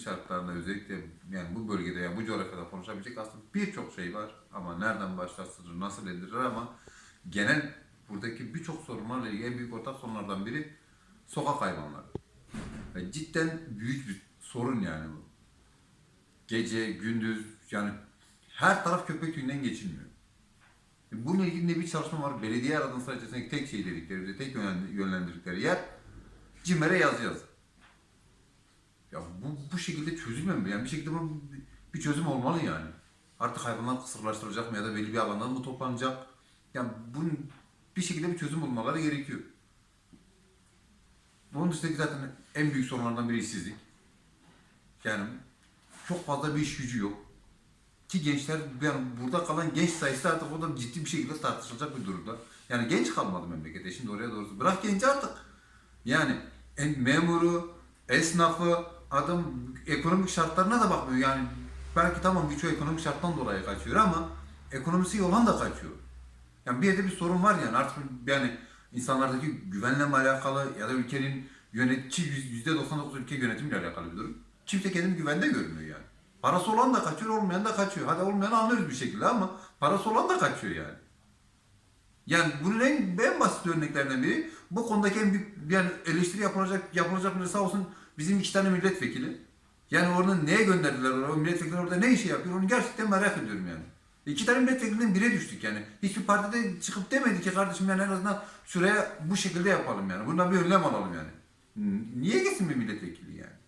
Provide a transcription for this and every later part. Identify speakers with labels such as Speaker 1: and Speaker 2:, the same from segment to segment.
Speaker 1: şartlarında özellikle yani bu bölgede yani bu coğrafyada konuşabilecek aslında birçok şey var ama nereden başlatılır, nasıl edilir ama genel buradaki birçok sorunlarla ilgili en büyük ortak sorunlardan biri sokak hayvanları. Ve cidden büyük bir sorun yani bu. Gece, gündüz yani her taraf köpek tüyünden geçilmiyor. Bununla ilgili ne bir çalışma var. Belediye aradığın sıra içerisindeki tek şey dedikleri, tek yönlen- yönlendirdikleri yer CİMER'e yaz yaz. Ya bu, bu şekilde çözülmüyor? Yani bir şekilde bu bir çözüm olmalı yani. Artık hayvanlar kısırlaştırılacak mı ya da belli bir alandan mı toplanacak? Yani bunun bir şekilde bir çözüm bulmaları gerekiyor. Bunun dışındaki zaten en büyük sorunlardan biri işsizlik. Yani çok fazla bir iş gücü yok. Ki gençler, yani burada kalan genç sayısı artık o da ciddi bir şekilde tartışılacak bir durumda. Yani genç kalmadı memlekette şimdi oraya doğrusu. Bırak genci artık. Yani en memuru, esnafı, adam ekonomik şartlarına da bakmıyor. Yani belki tamam birçoğu ekonomik şarttan dolayı kaçıyor ama ekonomisi olan da kaçıyor. Yani bir yerde bir sorun var yani artık yani insanlardaki güvenle mi alakalı ya da ülkenin yönetici yüzde 99 ülke yönetimiyle alakalı bir durum. Kimse kendini güvende görmüyor yani. Parası olan da kaçıyor, olmayan da kaçıyor. Hadi olmayanı anlıyoruz bir şekilde ama parası olan da kaçıyor yani. Yani bunun en, en basit örneklerinden biri bu konudaki en büyük yani eleştiri yapılacak yapılacak bir olsun bizim iki tane milletvekili. Yani orada neye gönderdiler oraya? O milletvekili orada ne işi yapıyor? Onu gerçekten merak ediyorum yani. İki tane milletvekilinden bire düştük yani. Hiçbir partide çıkıp demedi ki kardeşim yani en azından şuraya bu şekilde yapalım yani. Bundan bir önlem alalım yani. Niye gitsin bir milletvekili yani?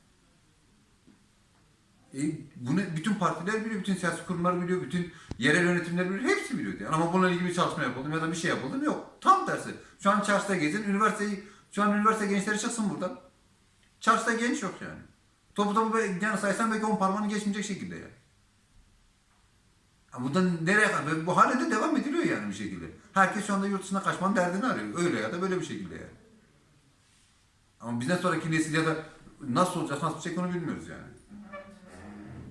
Speaker 1: E, bunu bütün partiler biliyor, bütün siyasi kurumlar biliyor, bütün yerel yönetimler biliyor, hepsi biliyor. Yani. Ama bununla ilgili bir çalışma yapıldı ya da bir şey yapıldı? Yok. Tam tersi. Şu an çarşıda gezin, üniversiteyi, şu an üniversite gençleri çıksın buradan. Çarşıda genç yok yani. Topu topu yani saysan belki 10 parmağını geçmeyecek şekilde yani. Ama buradan nereye kadar? Bu hale de devam ediliyor yani bir şekilde. Herkes şu anda yurt dışına kaçmanın derdini arıyor. Öyle ya da böyle bir şekilde yani. Ama bizden sonraki nesil ya da nasıl olacak, nasıl olacak onu bilmiyoruz yani.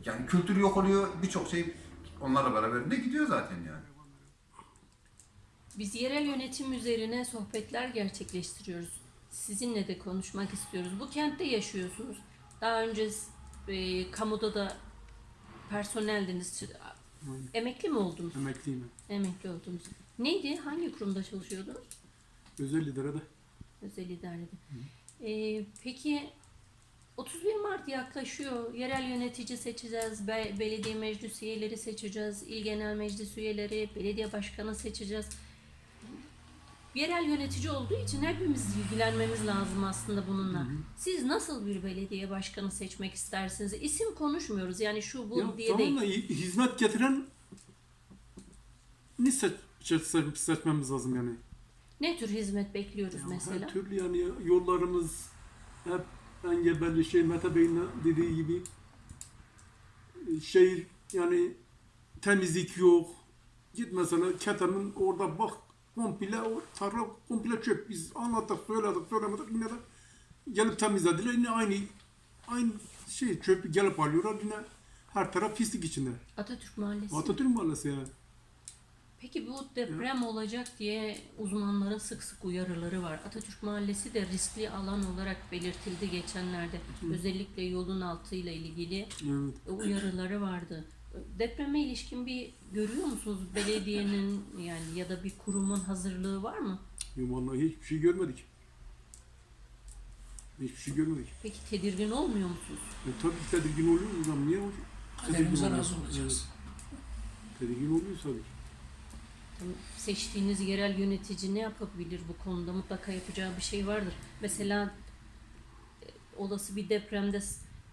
Speaker 1: Yani kültür yok oluyor, birçok şey onlarla beraberinde gidiyor zaten yani.
Speaker 2: Biz yerel yönetim üzerine sohbetler gerçekleştiriyoruz. Sizinle de konuşmak istiyoruz. Bu kentte yaşıyorsunuz. Daha önce e, kamuda da personeldiniz. Emekli mi oldunuz?
Speaker 3: Emekliyim.
Speaker 2: Emekli oldunuz. Neydi? Hangi kurumda çalışıyordunuz?
Speaker 3: Özel idarede.
Speaker 2: Özel idarede. E, peki 31 Mart yaklaşıyor. Yerel yönetici seçeceğiz. Be- belediye meclis üyeleri seçeceğiz. İl genel meclis üyeleri, belediye başkanı seçeceğiz. Yerel yönetici olduğu için hepimiz ilgilenmemiz lazım aslında bununla. Siz nasıl bir belediye başkanı seçmek istersiniz? İsim konuşmuyoruz yani şu bu
Speaker 3: Ya
Speaker 2: diye
Speaker 3: tamam
Speaker 2: değil.
Speaker 3: hi- hizmet getiren ne seç, seç- seç- seçmemiz lazım yani.
Speaker 2: Ne tür hizmet bekliyoruz
Speaker 3: Ya
Speaker 2: mesela?
Speaker 3: Her türlü yani yollarımız hep engebeli şey Mete Bey'in de dediği gibi şey yani temizlik yok. Git mesela Ketem'in orada bak komple o tarla komple çöp. Biz anlattık söyledik söylemedik yine de gelip temizlediler. Yine aynı aynı şey çöpü gelip alıyorlar yine her taraf pislik içinde.
Speaker 2: Atatürk Mahallesi.
Speaker 3: Atatürk Mahallesi yani.
Speaker 2: Peki bu deprem olacak diye uzmanların sık sık uyarıları var. Atatürk Mahallesi de riskli alan olarak belirtildi geçenlerde. Özellikle yolun altıyla ilgili
Speaker 3: Evet.
Speaker 2: uyarıları vardı. Depreme ilişkin bir görüyor musunuz belediyenin yani ya da bir kurumun hazırlığı var mı?
Speaker 3: Vallahi hiçbir şey görmedik. Hiçbir şey görmedik.
Speaker 2: Peki tedirgin olmuyor musunuz?
Speaker 3: E, tabii ki tedirgin oluyoruz ama niye olacak?
Speaker 4: Kaderimize
Speaker 3: Tedirgin
Speaker 4: razı olacağız.
Speaker 3: Evet. Tedirgin oluyoruz tabii.
Speaker 2: Tabii Seçtiğiniz yerel yönetici ne yapabilir bu konuda? Mutlaka yapacağı bir şey vardır. Mesela e, olası bir depremde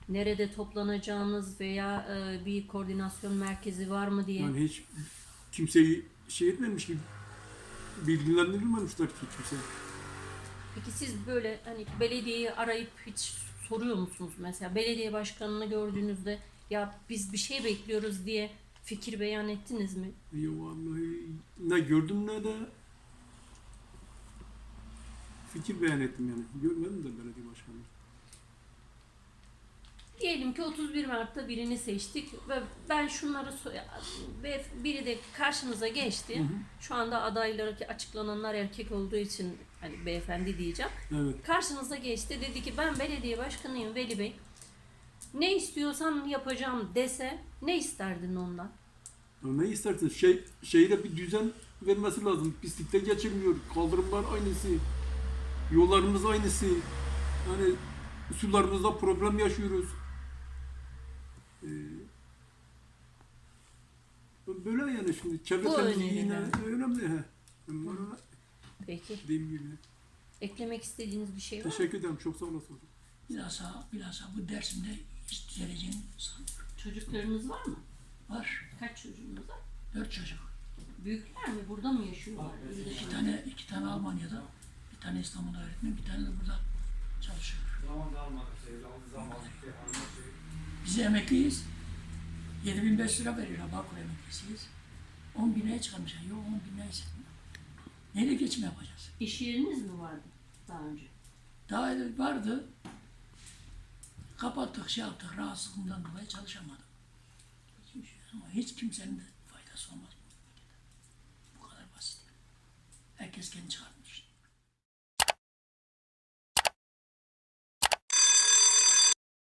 Speaker 2: nerede toplanacağınız veya e, bir koordinasyon merkezi var mı diye.
Speaker 3: Yani hiç kimseyi şey etmemiş ki bilgilendirilmemişler ki kimse.
Speaker 2: Peki siz böyle hani belediyeyi arayıp hiç soruyor musunuz mesela belediye başkanını gördüğünüzde ya biz bir şey bekliyoruz diye fikir beyan ettiniz mi?
Speaker 3: Ya vallahi ne gördüm ne de fikir beyan ettim yani. Görmedim de belediye başkanı.
Speaker 2: Diyelim ki 31 Mart'ta birini seçtik ve ben şunları ve biri de karşınıza geçti.
Speaker 3: Hı hı.
Speaker 2: Şu anda adayları açıklananlar erkek olduğu için hani beyefendi diyeceğim.
Speaker 3: Evet.
Speaker 2: Karşınıza geçti dedi ki ben belediye başkanıyım Veli Bey. ne istiyorsan yapacağım dese ne isterdin ondan?
Speaker 3: Ne istersin? Şey, şehire bir düzen vermesi lazım. Pislikte geçilmiyor. Kaldırımlar aynısı. Yollarımız aynısı. Yani sularımızda problem yaşıyoruz. Yani şimdi çevre
Speaker 2: Bu
Speaker 3: temizliği yine
Speaker 2: öneriler.
Speaker 3: önemli. He. Bunlara
Speaker 2: Peki.
Speaker 3: dediğim gibi.
Speaker 2: Eklemek istediğiniz bir şey var mı?
Speaker 3: Teşekkür ederim. Çok sağ olasın.
Speaker 4: Bilhassa, bilhassa bu dersimde hiç düzeleceğini.
Speaker 2: Çocuklarınız var mı?
Speaker 4: Var.
Speaker 2: Kaç çocuğunuz var?
Speaker 4: Dört çocuk.
Speaker 2: Büyükler mi? Burada mı yaşıyorlar?
Speaker 4: İki tane, iki tane Almanya'da, bir tane İstanbul'da öğretmen, bir tane de burada çalışıyor. Biz emekliyiz. 7500 lira veriyorlar. Bağkur emeklisiyiz. 10 binaya çıkarmışlar. Yok 10 binaya çıkmıyor. Neyle geçim yapacağız?
Speaker 2: İş yeriniz mi vardı daha önce?
Speaker 4: Daha evvel vardı. Kapattık, şey yaptık. Rahatsızlığımdan dolayı çalışamadım. Geçmiş. Ama hiç kimsenin de faydası olmaz bu memlekete. Bu kadar basit. Herkes kendi çıkartması